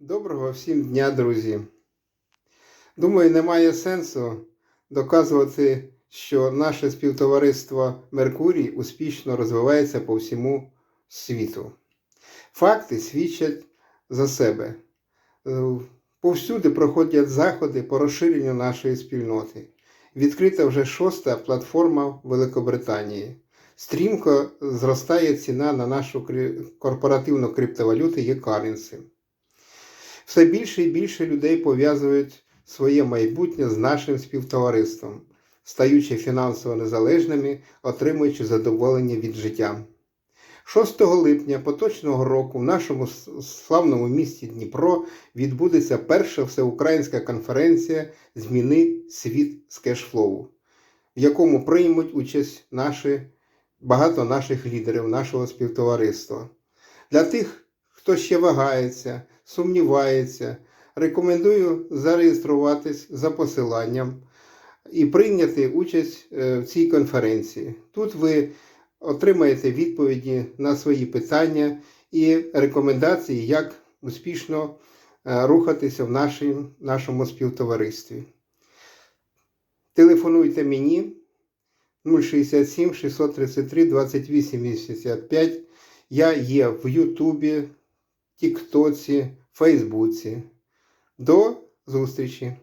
Доброго всім дня, друзі. Думаю, немає сенсу доказувати, що наше співтовариство Меркурій успішно розвивається по всьому світу. Факти свідчать за себе. Е, Повсюди проходять заходи по розширенню нашої спільноти. Відкрита вже шоста платформа Великобританії. Стрімко зростає ціна на нашу корпоративну криптовалюту e-currency. Все більше і більше людей пов'язують своє майбутнє з нашим співтовариством, стаючи фінансово незалежними, отримуючи задоволення від життя. 6 липня поточного року в нашому славному місті Дніпро відбудеться перша всеукраїнська конференція Зміни світ з кешфлоу, в якому приймуть участь наші, багато наших лідерів, нашого співтовариства. Для тих, хто ще вагається, сумнівається, рекомендую зареєструватись за посиланням і прийняти участь е, в цій конференції. Тут ви отримаєте відповіді на свої питання і рекомендації, як успішно е, рухатися в нашому співтоваристві. Телефонуйте мені 067 633 28 85. Я є в Ютубі, Тіктоці, Фейсбуці. До зустрічі!